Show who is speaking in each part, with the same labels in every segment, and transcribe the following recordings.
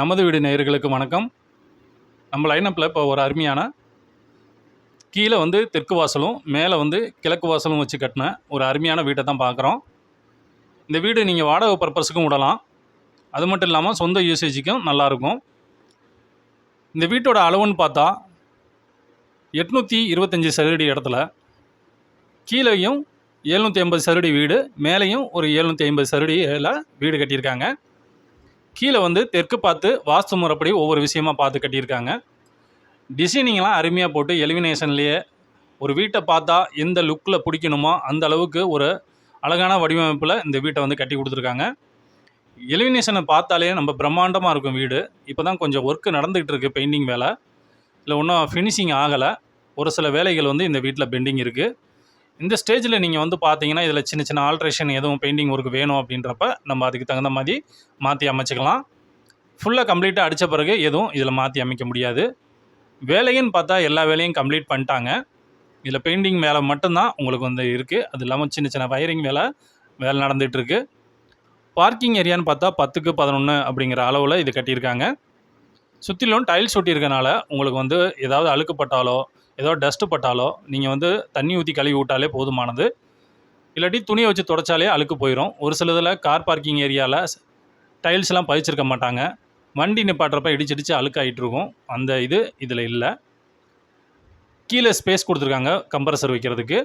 Speaker 1: நமது வீடு நேயர்களுக்கு வணக்கம். நம்ம லைனப்பில் இப்போ ஒரு அருமையான கீழே வந்து தெற்கு வாசலும் மேலே வந்து கிழக்கு வாசலும் வச்சு கட்டின ஒரு அருமையான வீட்டை தான் பார்க்குறோம். இந்த வீடு நீங்கள் வாடகை பர்பஸுக்கும் விடலாம். அது மட்டும் இல்லாமல் சொந்த யூசேஜுக்கும் நல்லாயிருக்கும் இந்த வீட்டோட அளவுன்னு பார்த்தா எட்நூற்றி இருபத்தஞ்சி சதுரடி இடத்துல கீழேயும் எழுநூற்றி ஐம்பது சதுரடி வீடு மேலேயும் ஒரு எழுநூற்றி ஐம்பது சதுரடியில் வீடு கட்டியிருக்காங்க. கீழே வந்து தெற்கு பார்த்து வாஸ்து முறைப்படி ஒவ்வொரு விஷயமா பார்த்து கட்டியிருக்காங்க. டிசைனிங்லாம் அருமையாக போட்டு எலிமினேஷன்லேயே ஒரு வீட்டை பார்த்தா எந்த லுக்கில் பிடிக்கணுமோ அந்த அளவுக்கு ஒரு அழகான வடிவமைப்பில் இந்த வீட்டை வந்து கட்டி கொடுத்துருக்காங்க. எலிமினேஷனை பார்த்தாலே நம்ம பிரம்மாண்டமாக இருக்கும் வீடு. இப்போ தான் கொஞ்சம் ஒர்க்கு நடந்துகிட்டு இருக்குது பெயிண்டிங் வேலை. இல்லை ஒன்றும் ஃபினிஷிங் ஆகலை. ஒரு சில வேலைகள் வந்து இந்த வீட்டில் பெண்டிங் இருக்குது இந்த ஸ்டேஜில் நீங்கள் வந்து பார்த்தீங்கன்னா இதில் சின்ன சின்ன ஆல்ட்ரேஷன் எதுவும் பெயிண்டிங் ஒர்க் வேணும் அப்படின்றப்ப நம்ம அதுக்கு தகுந்த மாதிரி மாற்றி அமைச்சிக்கலாம். ஃபுல்லாக கம்ப்ளீட்டாக அடித்த பிறகு எதுவும் இதில் மாற்றி அமைக்க முடியாது. வேலைன்னு பார்த்தா எல்லா வேலையும் கம்ப்ளீட் பண்ணிட்டாங்க. இதில் பெயிண்டிங் வேலை மட்டும்தான் உங்களுக்கு வந்து இருக்குது அது இல்லாமல் சின்ன சின்ன வயரிங் வேலை வேலை நடந்துகிட்ருக்கு பார்க்கிங் ஏரியான்னு பார்த்தா பத்துக்கு பதினொன்று அப்படிங்கிற அளவில் இது கட்டியிருக்காங்க. சுற்றிலும் டைல்ஸ் ஒட்டியிருக்கனால உங்களுக்கு வந்து ஏதாவது அழுக்குப்பட்டாலோ ஏதோ டஸ்ட்டு பட்டாலோ நீங்கள் வந்து தண்ணி ஊற்றி கழுவி விட்டாலே போதுமானது. இல்லாட்டி துணியை வச்சு தொடச்சாலே அழுக்கு போயிடும் ஒரு சிலதில் கார் பார்க்கிங் ஏரியாவில் டைல்ஸ்லாம் பதிச்சிருக்க மாட்டாங்க. வண்டி நிப்பாட்டுறப்ப இடிச்சிடிச்சு அழுக்காயிட்டு இருக்கும். அந்த இது இதில் இல்லை. கீழே ஸ்பேஸ் கொடுத்துருக்காங்க கம்ப்ரஸர் வைக்கிறதுக்கு.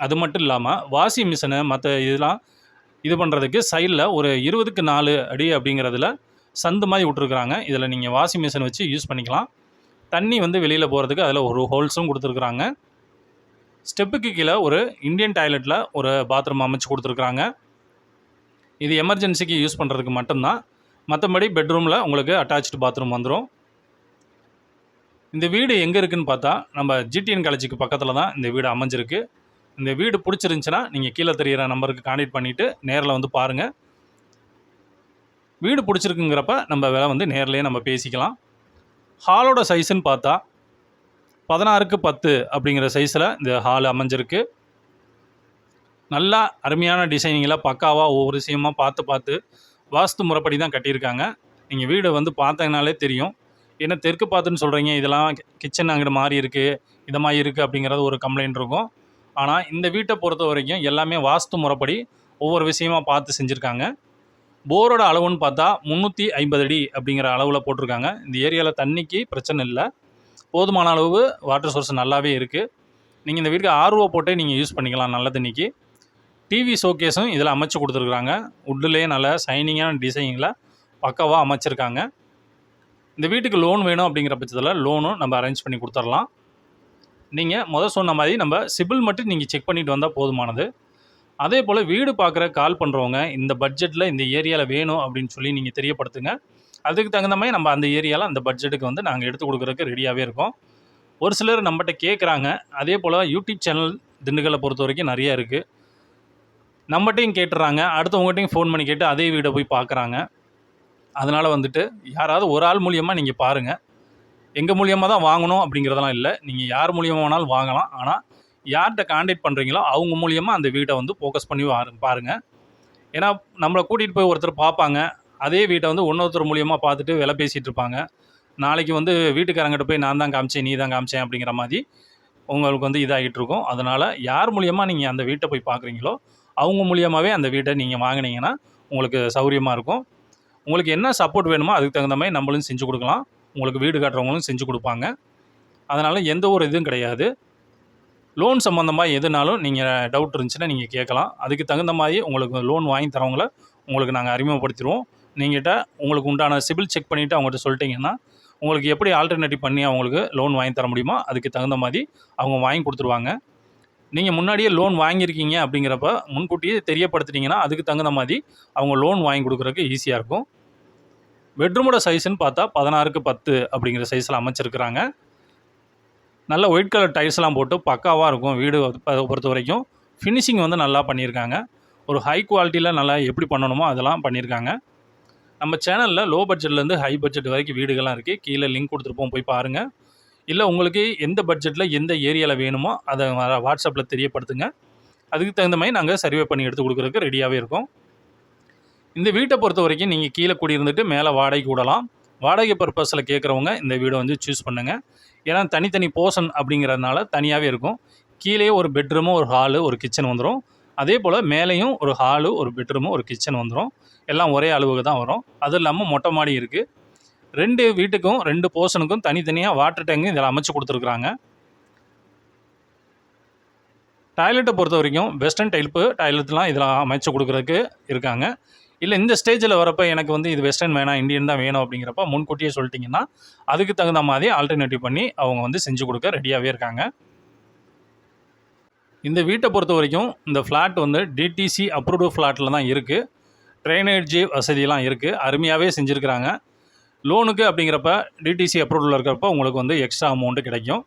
Speaker 1: அது மட்டும் இல்லாமல் வாஷிங் மிஷினு மற்ற இதெல்லாம் இது பண்ணுறதுக்கு சைடில் ஒரு இருபதுக்கு நாலு அடி அப்படிங்கிறதுல சந்து மாதிரி விட்ருக்குறாங்க இதில் நீங்கள் வாஷிங் மிஷின் வச்சு யூஸ் பண்ணிக்கலாம். தண்ணி வந்து வெளியில் போகிறதுக்கு அதில் ஒரு ஹோல்ஸும் கொடுத்துருக்குறாங்க. ஸ்டெப்புக்கு கீழே ஒரு இந்தியன் டாய்லெட்டில் ஒரு பாத்ரூம் அமைச்சு கொடுத்துருக்குறாங்க. இது எமர்ஜென்சிக்கு யூஸ் பண்ணுறதுக்கு மட்டும்தான். மற்றபடி பெட்ரூமில் உங்களுக்கு அட்டாச்டு பாத்ரூம் வந்துடும். இந்த வீடு எங்கே இருக்குதுன்னு பார்த்தா நம்ம ஜிடிஎன் காலேஜுக்கு பக்கத்தில் தான் இந்த வீடு அமைஞ்சிருக்கு. இந்த வீடு பிடிச்சிருந்துச்சின்னா நீங்கள் கீழே தெரிகிற நம்பருக்கு கான்டாக்ட் பண்ணிவிட்டு நேரில் வந்து பாருங்கள் வீடு பிடிச்சிருக்குங்கிறப்ப நம்ம விலை வந்து நேர்லேயே நம்ம பேசிக்கலாம். ஹாலோட சைஸுன்னு பார்த்தா பதினாறுக்கு பத்து அப்படிங்கிற சைஸில் இந்த ஹால் அமைஞ்சிருக்கு. நல்லா அருமையான டிசைனிங்கில் பக்காவாக ஒவ்வொரு விஷயமாக பார்த்து பார்த்து வாஸ்து முறைப்படி தான் கட்டியிருக்காங்க. நீங்கள் வீடை வந்து பார்த்தீங்கனாலே தெரியும். ஏன்னா தெற்கு பார்த்துன்னு சொல்கிறீங்க இதெல்லாம் கிச்சன் அங்கிட்ட மாறி இருக்குது இதை மாதிரி இருக்குது அப்படிங்கிறது ஒரு கம்ப்ளைண்ட் இருக்கும். ஆனால் இந்த வீட்டை பொறுத்த வரைக்கும் எல்லாமே வாஸ்து முறைப்படி ஒவ்வொரு விஷயமாக பார்த்து செஞ்சுருக்காங்க. போரோட அளவுன்னு பார்த்தா முந்நூற்றி ஐம்பது அடி அப்படிங்கிற அளவில் போட்டிருக்காங்க. இந்த ஏரியாவில் தண்ணிக்கு பிரச்சனை இல்லை. போதுமான அளவு வாட்டர் சோர்ஸ் நல்லாவே இருக்குது நீங்கள் இந்த வீட்டுக்கு ஆர்ஓ போட்டே நீங்கள் யூஸ் பண்ணிக்கலாம் நல்ல தண்ணிக்கு. டிவி ஷோகேஸும் இதில் அமைச்சு கொடுத்துருக்குறாங்க உட்லேயே நல்ல சைனிங்கான டிசைனிங்கில் பக்காவாக அமைச்சிருக்காங்க. இந்த வீட்டுக்கு லோன் வேணும் அப்படிங்கிற பட்சத்தில் லோனும் நம்ம அரேஞ்ச் பண்ணி கொடுத்துர்லாம் நீங்கள் முதல் சொன்ன மாதிரி நம்ம சிபில் மட்டும் நீங்கள் செக் பண்ணிட்டு வந்தால் போதுமானது. அதே போல் வீடு பார்க்குற கால் பண்ணுறவங்க இந்த பட்ஜெட்டில் இந்த ஏரியாவில் வேணும் அப்படின்னு சொல்லி நீங்கள் தெரியப்படுத்துங்க. அதுக்கு தகுந்த மாதிரி நம்ம அந்த ஏரியாவில் அந்த பட்ஜெட்டுக்கு வந்து நாங்கள் எடுத்து கொடுக்குறதுக்கு ரெடியாகவே இருக்கோம். ஒரு சிலர் நம்மகிட்ட கேட்குறாங்க அதே போல் யூடியூப் சேனல் திண்டுக்கலை பொறுத்த வரைக்கும் நிறையா இருக்குது நம்மகிட்டையும் கேட்டுறாங்க. அடுத்தவங்ககிட்டையும் ஃபோன் பண்ணி கேட்டு அதே வீடை போய் பார்க்குறாங்க அதனால் வந்துட்டு யாராவது ஒரு ஆள் மூலியமாக நீங்கள் பாருங்கள் எங்கள் மூலியமாக தான் வாங்கணும் அப்படிங்கிறதெல்லாம் இல்லை. நீங்கள் யார் மூலியமாக வேணாலும் வாங்கலாம். ஆனால் யார்கிட்ட காண்டாக்ட் பண்ணுறீங்களோ அவங்க மூலியமாக அந்த வீட்டை வந்து ஃபோக்கஸ் பண்ணி வாரு- பாருங்கள் ஏன்னா நம்மளை கூட்டிகிட்டு போய் ஒருத்தர் பார்ப்பாங்க. அதே வீட்டை வந்து இன்னொருத்தர் மூலியமாக பார்த்துட்டு விலை பேசிகிட்டு இருப்பாங்க. நாளைக்கு வந்து வீட்டுக்காரங்கிட்ட போய் நான் தான் காமிச்சேன் நீ தான் காமிச்சேன் அப்படிங்கிற மாதிரி உங்களுக்கு வந்து இதாகிட்டு இருக்கும். அதனால் யார் மூலியமாக நீங்கள் அந்த வீட்டை போய் பார்க்குறீங்களோ அவங்க மூலியமாகவே அந்த வீட்டை நீங்கள் வாங்கினீங்கன்னா உங்களுக்கு சௌகரியமாக இருக்கும். உங்களுக்கு என்ன சப்போர்ட் வேணுமோ அதுக்கு தகுந்த மாதிரி நம்மளும் செஞ்சு கொடுக்கலாம். உங்களுக்கு வீடு கட்டுறவங்களும் செஞ்சு கொடுப்பாங்க. அதனால் எந்த ஒரு இதுவும் கிடையாது. லோன் சம்மந்தமாக எதுனாலும் நீங்கள் டவுட் இருந்துச்சுன்னா நீங்கள் கேட்கலாம். அதுக்கு தகுந்த மாதிரி உங்களுக்கு லோன் வாங்கி தரவங்கள உங்களுக்கு நாங்கள் அறிமுகப்படுத்திடுவோம். நீங்கள்கிட்ட உங்களுக்கு உண்டான சிபில் செக் பண்ணிவிட்டு அவங்ககிட்ட சொல்லிட்டீங்கன்னா உங்களுக்கு எப்படி ஆல்டர்னேட்டிவ் பண்ணி அவங்களுக்கு லோன் வாங்கி தர முடியுமோ அதுக்கு தகுந்த மாதிரி அவங்க வாங்கி கொடுத்துருவாங்க. நீங்கள் முன்னாடியே லோன் வாங்கியிருக்கீங்க அப்படிங்கிறப்ப முன்கூட்டியே தெரியப்படுத்திட்டீங்கன்னா அதுக்கு தகுந்த மாதிரி அவங்க லோன் வாங்கி கொடுக்குறதுக்கு ஈஸியாக இருக்கும். பெட்ரூமோட சைஸ்ன்னு பார்த்தா பதினாறுக்கு பத்து அப்படிங்கிற சைஸில் அமைச்சிருக்கிறாங்க. நல்ல ஒயிட் கலர் டைல்ஸ்லாம் போட்டு பக்காவாக இருக்கும் வீடு பொ- பொறுத்த வரைக்கும். ஃபினிஷிங் வந்து நல்லா பண்ணியிருக்காங்க. ஒரு ஹை குவாலிட்டியில் நல்லா எப்படி பண்ணணுமோ அதெல்லாம் பண்ணியிருக்காங்க. நம்ம சேனலில் லோ பட்ஜெட்லேருந்து ஹை பட்ஜெட் வரைக்கும் வீடுகள்லாம் இருக்குது கீழே லிங்க் கொடுத்துருப்போம் போய் பாருங்கள் இல்லை உங்களுக்கு எந்த பட்ஜெட்டில் எந்த ஏரியாவில் வேணுமோ அதை வ- வாட்ஸ்அப்பில் தெரியப்படுத்துங்க. அதுக்கு தகுந்த மாதிரி நாங்கள் சர்வே பண்ணி எடுத்து கொடுக்குறதுக்கு ரெடியாகவே இருக்கோம். இந்த வீட்டை பொறுத்த வரைக்கும் நீங்கள் கீழே குடியிருந்துட்டு மேலே வாடகைக்கு விடலாம். வாடகை பர்பஸில் கேட்குறவங்க இந்த வீடை வந்து சூஸ் பண்ணுங்கள் ஏன்னா தனித்தனி போர்ஷன் அப்படிங்கிறதுனால தனியாகவே இருக்கும். கீழே ஒரு பெட்ரூமும் ஒரு ஹாலு ஒரு கிச்சன் வந்துடும் அதே போல் மேலேயும் ஒரு ஹாலு ஒரு பெட்ரூமும் ஒரு கிச்சன் வந்துடும் எல்லாம் ஒரே அளவுக்கு தான் வரும். அதுவும் இல்லாமல் மொட்டை மாடி இருக்குது ரெண்டு வீட்டுக்கும் ரெண்டு போர்ஷனுக்கும் தனித்தனியாக வாட்டர் டேங்கு இதில் அமைச்சு கொடுத்துருக்குறாங்க. டாய்லெட்டை பொறுத்த வரைக்கும் வெஸ்டர்ன் டைப்பு டாய்லெட்லாம் இதில் அமைச்சு கொடுக்குறதுக்கு இருக்காங்க. இல்லை இந்த ஸ்டேஜில் வரப்போ எனக்கு வந்து இது வெஸ்டர்ன் வேணாம் இந்தியன் தான் வேணும் அப்படிங்கிறப்ப முன்கூட்டியே சொல்லிட்டிங்கன்னா அதுக்கு தகுந்த மாதிரி ஆல்டர்னேட்டிவ் பண்ணி அவங்க வந்து செஞ்சு கொடுக்க ரெடியாகவே இருக்காங்க. இந்த வீட்டை பொறுத்த வரைக்கும் இந்த ஃப்ளாட் வந்து டிடிசி அப்ரூவ்டு ஃப்ளாட்டில் தான் இருக்குது ட்ரைனேஜ் வசதியெல்லாம் இருக்குது அருமையாகவே செஞ்சுருக்கிறாங்க. லோனுக்கு அப்படிங்கிறப்ப டிடிசி அப்ரூவலில் இருக்கிறப்ப உங்களுக்கு வந்து எக்ஸ்ட்ரா அமௌண்ட்டு கிடைக்கும்.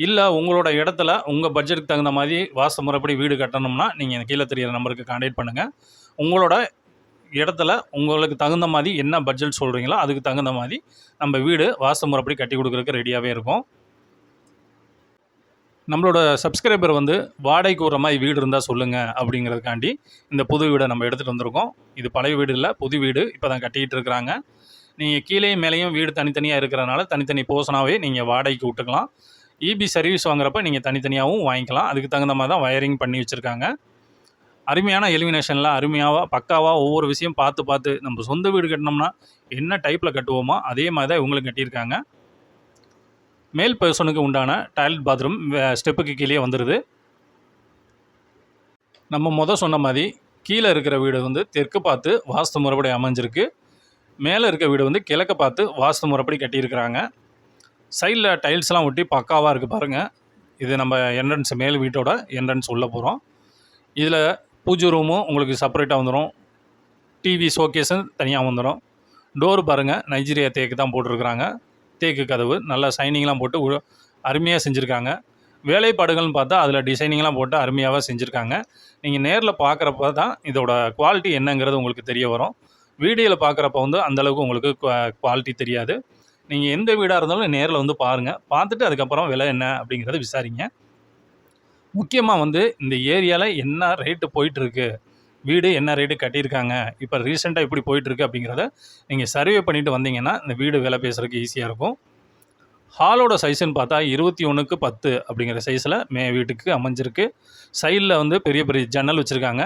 Speaker 1: இல்லை உங்களோட இடத்துல உங்கள் பட்ஜெட்டுக்கு தகுந்த மாதிரி வாச முறைப்படி வீடு கட்டணும்னா நீங்கள் கீழே தெரியிற நம்பருக்கு கான்டாக்ட் பண்ணுங்கள் உங்களோட இடத்துல உங்களுக்கு தகுந்த மாதிரி என்ன பட்ஜெட் சொல்கிறீங்களோ அதுக்கு தகுந்த மாதிரி நம்ம வீடு வாஸ்து முறைப்படி கட்டி கொடுக்குறதுக்கு ரெடியாகவே இருக்கும். நம்மளோட சப்ஸ்கிரைபர் வந்து வாடகைக்கு ஒரு மாதிரி வீடு இருந்தால் சொல்லுங்கள் அப்படிங்கிறதுக்காண்டி இந்த புது வீடை நம்ம எடுத்துகிட்டு வந்திருக்கோம். இது பழைய வீடு இல்லை புது வீடு இப்போ தான் கட்டிக்கிட்டு இருக்கிறாங்க. நீங்கள் கீழே மேலேயும் வீடு தனித்தனியாக இருக்கிறனால தனித்தனி போர்ஷனாகவே நீங்கள் வாடகைக்கு விட்டுக்கலாம். இபி சர்வீஸ் வாங்குறப்ப நீங்கள் தனித்தனியாகவும் வாங்கிக்கலாம். அதுக்கு தகுந்த மாதிரி தான் வயரிங் பண்ணி வச்சுருக்காங்க. அருமையான எலிமினேஷனில் அருமையாக பக்காவாக ஒவ்வொரு விஷயம் பார்த்து பார்த்து நம்ம சொந்த வீடு கட்டினோம்னா என்ன டைப்பில் கட்டுவோமோ அதே மாதிரி தான் இவங்களும் கட்டியிருக்காங்க. மேல் பர்சனுக்கு உண்டான டாய்லெட் பாத்ரூம் ஸ்டெப்புக்கு கீழே வந்துடுது நம்ம மொதல் சொன்ன மாதிரி கீழே இருக்கிற வீடு வந்து தெற்கு பார்த்து வாஸ்து முறைப்படி அமைஞ்சிருக்கு. மேலே இருக்க வீடு வந்து கிழக்க பார்த்து வாஸ்து முறைப்படி கட்டியிருக்கிறாங்க. சைடில் டைல்ஸ்லாம் ஒட்டி பக்காவாக இருக்குது பாருங்கள் இது நம்ம என்ட்ரன்ஸ் மேல் வீட்டோட என்ட்ரன்ஸ் உள்ளே போகிறோம் இதில் பூஜை ரூமும் உங்களுக்கு செப்பரேட்டாக வந்துடும் டிவி ஷோகேஸும் தனியாக வந்துடும் டோர் பாருங்கள் நைஜீரியா தேக்கு தான் போட்டிருக்கிறாங்க. தேக்கு கதவு நல்லா சைனிங்லாம் போட்டு அருமையாக செஞ்சுருக்காங்க. வேலைப்பாடுகள்னு பார்த்தா அதில் டிசைனிங்லாம் போட்டு அருமையாகவே செஞ்சுருக்காங்க. நீங்கள் நேரில் பார்க்குறப்ப தான் இதோட குவாலிட்டி என்னங்கிறது உங்களுக்கு தெரிய வரும். வீடியோவில் பார்க்குறப்ப வந்து அந்தளவுக்கு உங்களுக்கு குவாலிட்டி தெரியாது. நீங்கள் எந்த வீடாக இருந்தாலும் நேரில் வந்து பாருங்கள் பார்த்துட்டு அதுக்கப்புறம் விலை என்ன அப்படிங்கிறத விசாரிங்க. முக்கியமாக வந்து இந்த ஏரியாவில் என்ன ரேட்டு போயிட்டுருக்கு? வீடு என்ன ரேட்டு கட்டியிருக்காங்க? இப்போ ரீசெண்டாக எப்படி போயிட்டுருக்கு அப்படிங்கிறத நீங்கள் சர்வே பண்ணிவிட்டு வந்தீங்கன்னா இந்த வீடு விலை பேசுகிறதுக்கு ஈஸியாக இருக்கும். ஹாலோட சைஸ்ன்னு பார்த்தா இருபத்தி ஒன்றுக்கு பத்து அப்படிங்கிற சைஸில் மே வீட்டுக்கு அமைஞ்சிருக்கு. சைடில் வந்து பெரிய பெரிய ஜன்னல் வச்சுருக்காங்க.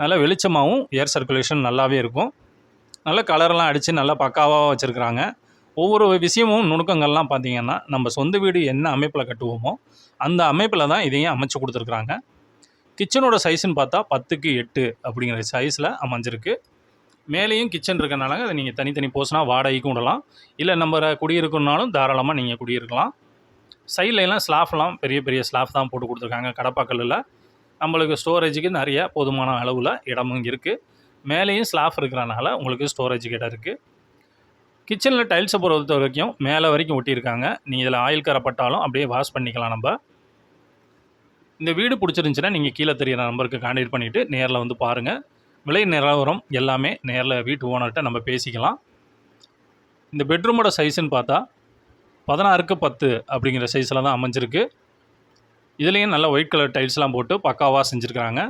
Speaker 1: நல்லா வெளிச்சமாகவும் ஏர் சர்க்குலேஷன் நல்லாவே இருக்கும். நல்ல கலரெல்லாம் அடித்து நல்லா பக்காவாக வச்சுருக்குறாங்க. ஒவ்வொரு விஷயமும் நுணுக்கங்கள்லாம் பார்த்தீங்கன்னா நம்ம சொந்த வீடு என்ன அமைப்பில் கட்டுவோமோ அந்த அமைப்பில் தான் இதையும் அமைச்சு கொடுத்துருக்குறாங்க. கிச்சனோட சைஸ்ன்னு பார்த்தா பத்துக்கு எட்டு அப்படிங்கிற சைஸில் அமைஞ்சிருக்கு. மேலேயும் கிச்சன் இருக்கனால அதை நீங்கள் தனித்தனி போர்ஷனாக வாடகைக்கும் விடலாம். இல்லை நம்ம குடியிருக்கணுனாலும் தாராளமாக நீங்கள் குடியிருக்கலாம். சைட்லலாம் ஸ்லாஃப்லாம் பெரிய பெரிய ஸ்லாஃப் தான் போட்டு கொடுத்துருக்காங்க. கடப்பாக்கல்லில் நம்மளுக்கு ஸ்டோரேஜுக்கு நிறைய போதுமான அளவில் இடமும் இருக்குது மேலேயும் ஸ்லாஃப் இருக்கிறனால உங்களுக்கு ஸ்டோரேஜ் இடம் இருக்குது கிச்சனில் டைல்ஸை பொறுத்த வரைக்கும் மேலே வரைக்கும் ஒட்டியிருக்காங்க. நீங்கள் இதில் ஆயில் கரப்பட்டாலும் அப்படியே வாஷ் பண்ணிக்கலாம் நம்ம. இந்த வீடு பிடிச்சிருந்துச்சின்னா நீங்கள் கீழே தெரியிற நம்பருக்கு கான்டாக்ட் பண்ணிவிட்டு நேரில் வந்து பாருங்கள் விலை நிலவரம் எல்லாமே நேரில் வீட்டு ஓனர்கிட்ட நம்ம பேசிக்கலாம். இந்த பெட்ரூமோட சைஸ்ன்னு பார்த்தா பதினாறுக்கு பத்து அப்படிங்கிற சைஸில் தான் அமைஞ்சிருக்கு. இதுலேயும் நல்ல ஒயிட் கலர் டைல்ஸ்லாம் போட்டு பக்காவாக செஞ்சுருக்காங்க.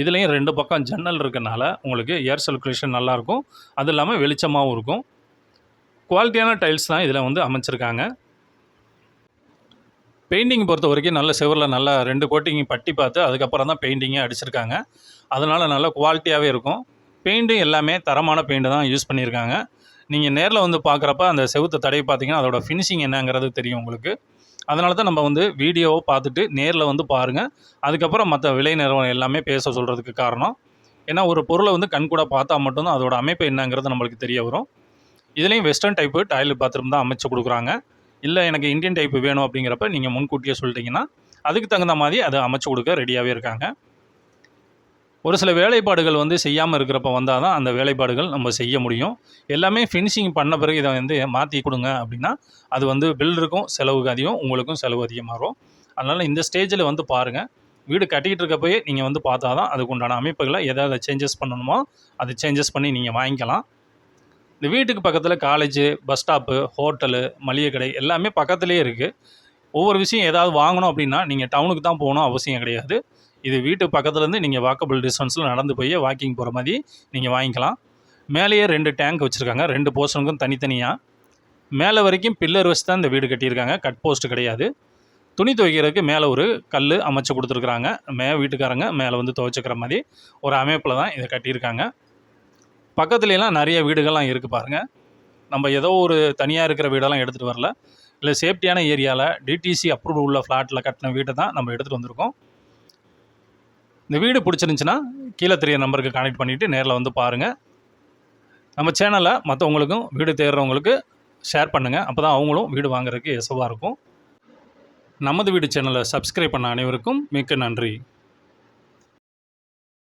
Speaker 1: இதுலேயும் ரெண்டு பக்கம் ஜன்னல் இருக்கனால உங்களுக்கு ஏர் சர்க்குலேஷன் நல்லாயிருக்கும் அது இல்லாமல் வெளிச்சமாகவும் இருக்கும். குவாலிட்டியான டைல்ஸ் தான் இதில் வந்து அமைச்சிருக்காங்க. பெயிண்டிங் பொறுத்த வரைக்கும் நல்ல செவரில் நல்லா ரெண்டு கோட்டிங் பட்டி பார்த்து அதுக்கப்புறம் தான் பெயிண்டிங்கே அடிச்சிருக்காங்க. அதனால் நல்ல குவாலிட்டியாகவே இருக்கும். பெயிண்ட்டும் எல்லாமே தரமான பெயிண்ட்டு தான் யூஸ் பண்ணியிருக்காங்க. நீங்கள் நேரில் வந்து பார்க்குறப்ப அந்த செவுத்து தடையை பார்த்தீங்கன்னா அதோட ஃபினிஷிங் என்னங்கிறது தெரியும் உங்களுக்கு. அதனால தான் நம்ம வந்து வீடியோவை பார்த்துட்டு நேரில் வந்து பாருங்கள் அதுக்கப்புறம் மற்ற விலை நிறுவனம் எல்லாமே பேச சொல்கிறதுக்கு காரணம். ஏன்னா ஒரு பொருளை வந்து கண் கூட பார்த்தா மட்டும்தான் அதோட அமைப்பு என்னங்கிறது நம்மளுக்கு தெரிய வரும். இதுலேயும் வெஸ்டர்ன் டைப்பு டாய்லெட் பாத்ரூம் தான் அமைச்சு கொடுக்குறாங்க. இல்லை எனக்கு இந்தியன் டைப்பு வேணும் அப்படிங்கிறப்ப நீங்கள் முன்கூட்டியே சொல்லிட்டீங்கன்னா அதுக்கு தகுந்த மாதிரி அதை அமைச்சு கொடுக்க ரெடியாகவே இருக்காங்க. ஒரு சில வேலைப்பாடுகள் வந்து செய்யாமல் இருக்கிறப்ப வந்தால் தான் அந்த வேலைப்பாடுகள் நம்ம செய்ய முடியும். எல்லாமே ஃபினிஷிங் பண்ண பிறகு இதை வந்து மாற்றி கொடுங்க அப்படின்னா அது வந்து பில்டருக்கும் செலவுக்கு அதிகம் உங்களுக்கும் செலவு அதிகமாகும் அதனால் இந்த ஸ்டேஜில் வந்து பாருங்கள் வீடு கட்டிக்கிட்டு இருக்கப்பயே நீங்கள் வந்து பார்த்தா தான் அதுக்கு உண்டான அமைப்புகளை எதாவது சேஞ்சஸ் பண்ணணுமோ அது சேஞ்சஸ் பண்ணி நீங்கள் வாங்கிக்கலாம். இந்த வீட்டுக்கு பக்கத்தில் காலேஜு பஸ் ஸ்டாப்பு ஹோட்டலு மளிகை கடை எல்லாமே பக்கத்துலேயே இருக்குது ஒவ்வொரு விஷயம் ஏதாவது வாங்கணும் அப்படின்னா நீங்கள் டவுனுக்கு தான் போகணும் அவசியம் கிடையாது. இது வீட்டு பக்கத்துலேருந்து நீங்கள் வாக்கபிள் டிஸ்டன்ஸில் நடந்து போய் வாக்கிங் போகிற மாதிரி நீங்கள் வாங்கிக்கலாம். மேலேயே ரெண்டு டேங்க் வச்சுருக்காங்க. ரெண்டு போர்ஷனுக்கும் தனித்தனியாக மேலே வரைக்கும் பில்லர் வச்சு தான் இந்த வீடு கட்டியிருக்காங்க. கட் போஸ்ட் கிடையாது. துணி துவைக்கிறதுக்கு மேலே ஒரு கல் அமைச்சு கொடுத்துருக்குறாங்க. மே வீட்டுக்காரங்க மேலே வந்து துவைச்சிக்கிற மாதிரி ஒரு அமைப்பில் தான் இதை கட்டியிருக்காங்க. பக்கத்துலலாம் நிறைய வீடுகள்லாம் இருக்குது பாருங்கள் நம்ம ஏதோ ஒரு தனியாக இருக்கிற வீடெல்லாம் எடுத்துகிட்டு வரல. இல்லை சேஃப்டியான ஏரியாவில் டிடிசி அப்ரூவ்டு உள்ள ஃப்ளாட்டில் கட்டின வீட்டை தான் நம்ம எடுத்துகிட்டு வந்திருக்கோம். இந்த வீடு பிடிச்சிருந்துச்சின்னா கீழே தெரிய நம்பருக்கு கான்டெக்ட் பண்ணிவிட்டு நேரில் வந்து பாருங்கள் நம்ம சேனலை மற்றவங்களுக்கும் வீடு தேடுறவங்களுக்கு ஷேர் பண்ணுங்கள் அப்போ தான் அவங்களும் வீடு வாங்குறதுக்கு எசவாக இருக்கும். நமது வீடு சேனலை சப்ஸ்கிரைப் பண்ண அனைவருக்கும் மிக்க நன்றி.